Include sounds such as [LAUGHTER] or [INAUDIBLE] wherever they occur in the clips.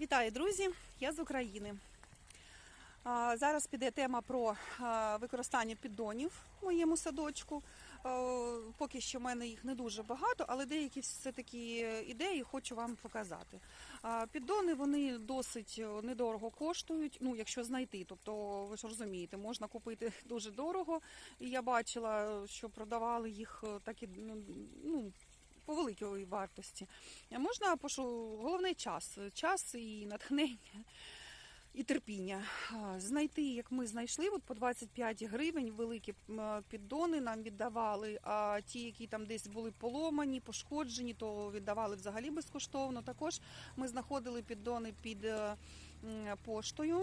Вітаю, друзі! Я з України. Зараз піде тема про використання піддонів в моєму садочку. Поки що в мене їх не дуже багато, але деякі все-таки ідеї хочу вам показати. Піддони вони досить недорого коштують, ну якщо знайти. Тобто, ви ж розумієте, можна купити дуже дорого. І я бачила, що продавали їх е, так і ну, ну, по великій вартості. Можна пошу головний час, час і натхнення. І терпіння. Знайти, як ми знайшли, от по 25 гривень великі піддони нам віддавали, а ті, які там десь були поломані, пошкоджені, то віддавали взагалі безкоштовно. Також ми знаходили піддони під е, поштою,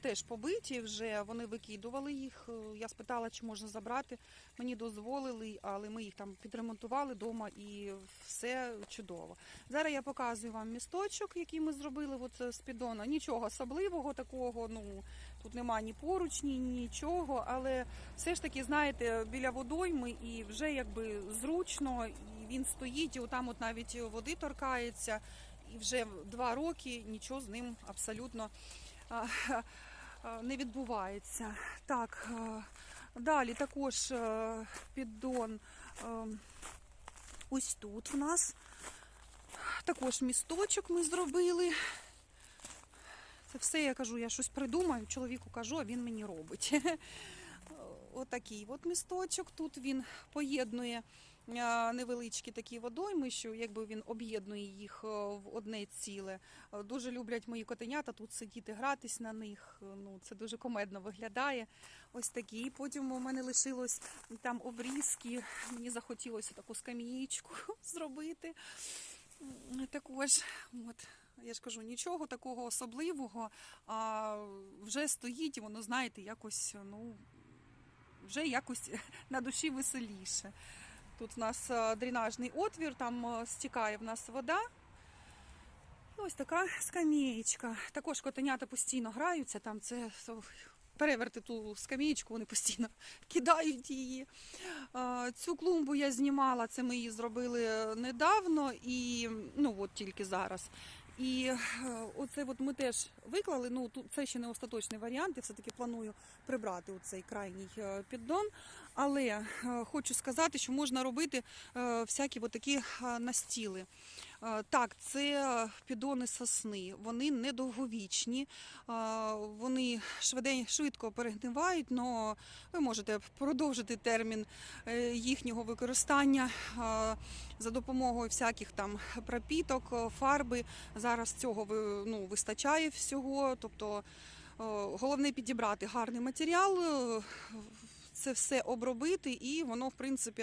теж побиті вже, вони викидували їх. Я спитала, чи можна забрати. Мені дозволили, але ми їх там підремонтували вдома і все чудово. Зараз я показую вам місточок, який ми зробили от з піддона. Нічого особливого такого, ну тут немає ні поручні, нічого, але все ж таки, знаєте, біля водойми і вже якби зручно, і він стоїть, і отам от навіть води торкається, і вже два роки нічого з ним абсолютно не відбувається. Так, далі також е, піддон. е, Ось тут в нас також місточок ми зробили. Це все я кажу, я щось придумаю, чоловіку кажу, а він мені робить. [LAUGHS] Отакий от місточок. Тут він поєднує невеличкі такі водойми, що якби він об'єднує їх е, в одне ціле. Е, Дуже люблять мої котенята тут сидіти, гратись на них. Е, Ну, це дуже комедно виглядає. Ось такі. Потім у мене лишилось там обрізки. Мені захотілося таку скам'ячку [LAUGHS] зробити. Також, от, я ж кажу, нічого такого особливого, а вже стоїть, і воно, знаєте, якось, ну, вже якось [LAUGHS] на душі веселіше. Тут у нас е, дренажний отвір, там е, стікає в нас вода. І ось така скам'єчка. Також котенята постійно граються, там це переверти ту скам'єчку, вони постійно [LAUGHS] кидають її. Е, Цю клумбу я знімала, це ми її зробили недавно і ну от тільки зараз. І оце от ми теж виклали. Ну це ще не остаточний варіант. Я все-таки планую прибрати оцей крайній піддон. Але е, хочу сказати, що можна робити е, всякі такі е, настіли. Так, це піддони сосни, вони недовговічні, вони швидень, швидко перегнивають, але ви можете продовжити термін їхнього використання за допомогою всяких там пропіток, фарби. Зараз цього ну, вистачає всього. Тобто головне підібрати гарний матеріал. Е, Це все обробити, і воно, в принципі,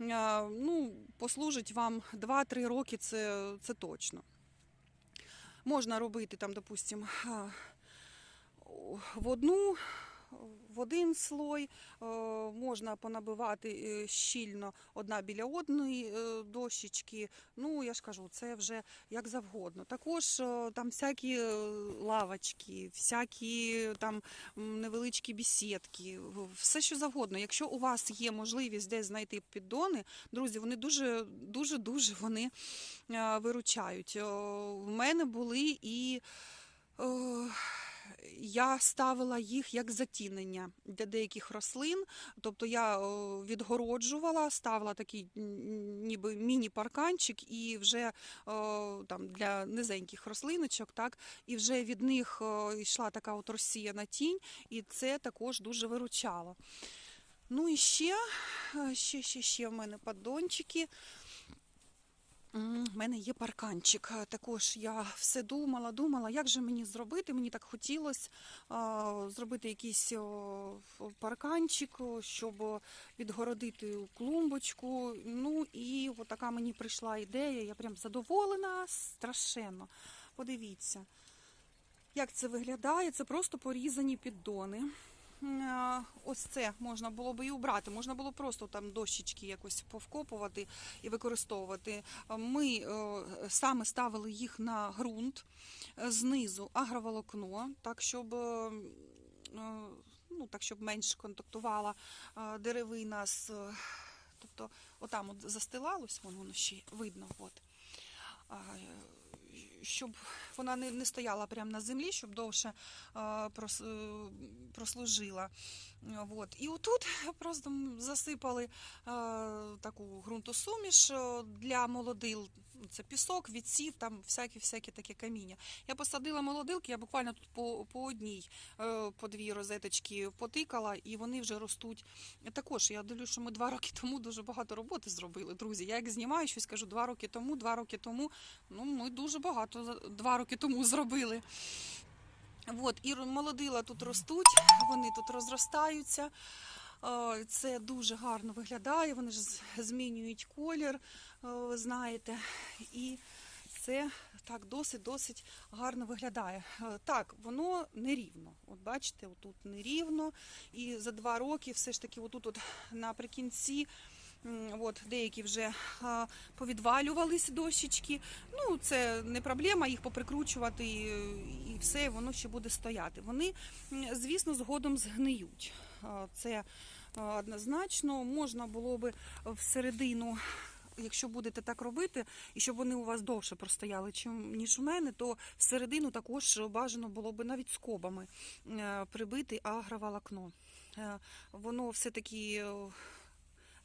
е, ну, послужить вам 2-3 роки, це, це точно. Можна робити там, допустимо, в одну. В один слой е, можна понабивати е, щільно одна біля одної е, дощечки. Ну, я ж кажу, це вже як завгодно. Також там всякі лавочки, всякі там невеличкі бісідки, все що завгодно. Якщо у вас є можливість десь знайти піддони, друзі, вони дуже дуже дуже вони виручають. В мене були і. Я ставила їх як затінення для деяких рослин. Тобто я е, відгороджувала, ставила такий ніби міні-парканчик і вже е, там для низеньких рослиночок, так, і вже від них е, йшла така от розсіяна тінь, і це також дуже виручало. Ну і ще, ще, ще, ще в мене поддончики. В мене є парканчик. Е, Також я все думала, думала, як же мені зробити. Мені так хотілося зробити якийсь парканчик, щоб відгородити клумбочку. Ну і от така мені прийшла ідея. Я прям задоволена страшенно. Подивіться, як це виглядає. Це просто порізані піддони. Ось це можна було би і убрати. Можна було просто там дощечки якось повкопувати і використовувати. Ми е, саме ставили їх на ґрунт е, знизу агроволокно, так щоб. е, Ну, так, щоб менш контактувала деревина з. Тобто, отам от застилалось, воно ще видно. От. Щоб вона не, стояла прямо на землі, щоб довше е, е, прослужила. От. І отут [LAUGHS] просто засипали е, таку ґрунтосуміш для молодил. Це пісок, відсів, там всякі всякі таке каміння. Я посадила молодилки, я буквально тут по, по одній, по дві розеточки потикала, і вони вже ростуть. Також я дивлюся, що ми два роки тому дуже багато роботи зробили, друзі. Я як знімаю щось, кажу, два роки тому, два роки тому. Ну, ми дуже багато за- два роки тому зробили. От, і молодила тут ростуть, вони тут розростаються. Це дуже гарно виглядає, вони ж змінюють колір, знаєте. І це так досить-досить гарно виглядає. Так, воно нерівно. От бачите, отут нерівно. І за два роки все ж таки, отут от наприкінці. От, деякі вже повідвалювались дощечки. Ну, це не проблема їх поприкручувати і, все, воно ще буде стояти. Вони, звісно, згодом згниють. Це однозначно можна було би всередину. Якщо будете так робити, і щоб вони у вас довше простояли, ніж у мене, то всередину також бажано було би навіть скобами е, прибити агроволокно. Е, Воно все-таки е,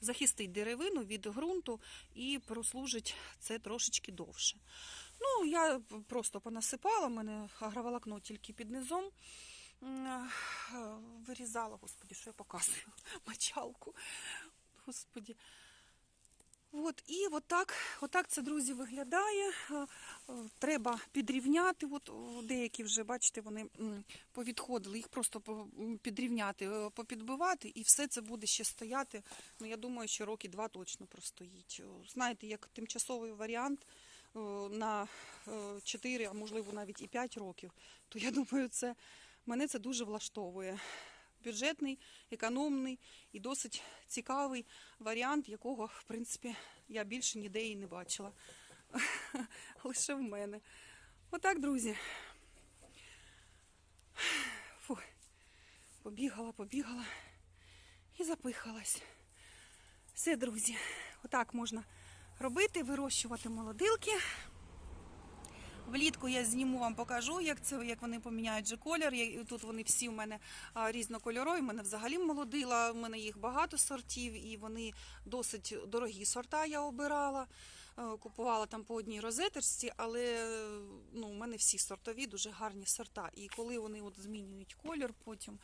захистить деревину від ґрунту і прослужить це трошечки довше. Ну, я просто понасипала, в мене агроволокно тільки під низом. Е, Вирізала, господі, що я показую, [LAUGHS] мочалку. Господі. От, і отак, отак це, друзі, виглядає. Е, е, Треба підрівняти. От деякі вже, бачите, вони повідходили, їх просто підрівняти, е, попідбивати, і все це буде ще стояти. Ну, я думаю, що роки два точно простоїть. Знаєте, як тимчасовий варіант на 4, а можливо навіть і 5 років, то я думаю, це мене це дуже влаштовує. Бюджетний, економний і досить цікавий варіант, якого, в принципі, я більше ніде і не бачила. [LAUGHS] Лише в мене. Отак, друзі. Фу. Побігала, побігала і запихалась. Все, друзі, отак можна робити, вирощувати молодилки. Влітку я зніму вам покажу, як це як вони поміняють же колір. Я- Тут вони всі у мене різнокольорові. У мене взагалі молодила. У мене їх багато сортів, і вони досить дорогі сорта. Я обирала. Е, Купувала там по одній розеточці, але ну, у мене всі сортові, дуже гарні сорта. І коли вони от змінюють колір, потім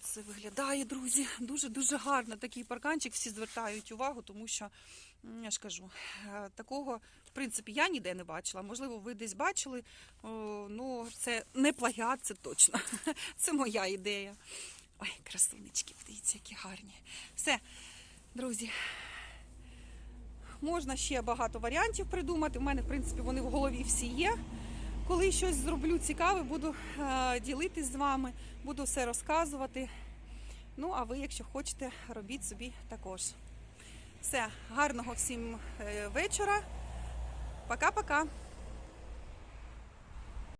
це виглядає, друзі, дуже дуже гарно. Такий парканчик всі звертають увагу, тому що я ж кажу, е, такого в принципі я ніде не бачила. Можливо, ви десь бачили. Ну, це не плагіат, це точно. [LAUGHS] Це моя ідея. Ой, красунечки, дивіться, які гарні. Все, друзі. Можна ще багато варіантів придумати. У мене, в принципі, вони в голові всі є. Коли щось зроблю цікаве, буду е, ділитись з вами, буду все розказувати. Ну, а ви, якщо хочете, робіть собі також. Все, гарного всім е, вечора. Пока-пока.